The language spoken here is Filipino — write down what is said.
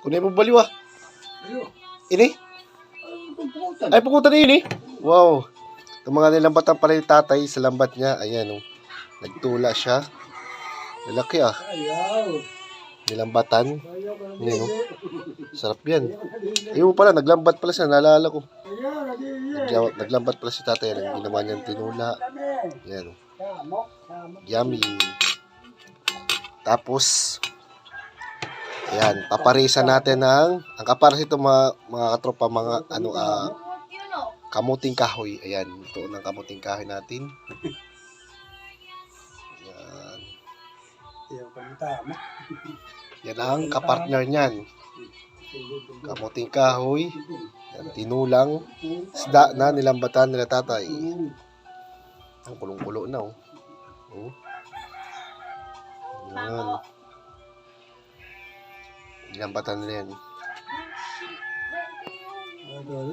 Kunay mo baliw ah. Ini? Ay, pukutan na yun eh. Wow. Itong mga nilambatan pala yung tatay sa lambat niya. Ayan oh. Nagtula siya. Malaki ah. Nilambatan. Hindi, no? nalili. Sarap yan. Ayun pala, naglambat pala siya. Naalala ko. Nagla- Naglambat pala si tatay. Ang ginawa niyang tinula. Ayan oh. Yummy. Tapos, ayan, paparisa natin ng, ang kaparas ito mga, mga katropa, mga ano, ah, kamuting kahoy. Ayan, ito ng kamuting kahoy natin. Ayan. Yan ang kapartner niyan. Kamuting kahoy, yan, tinulang, isda na nilambatan nila tatay. Ang kulong-kulo na, oh. Oh. Yan. Nilambatan nila yan.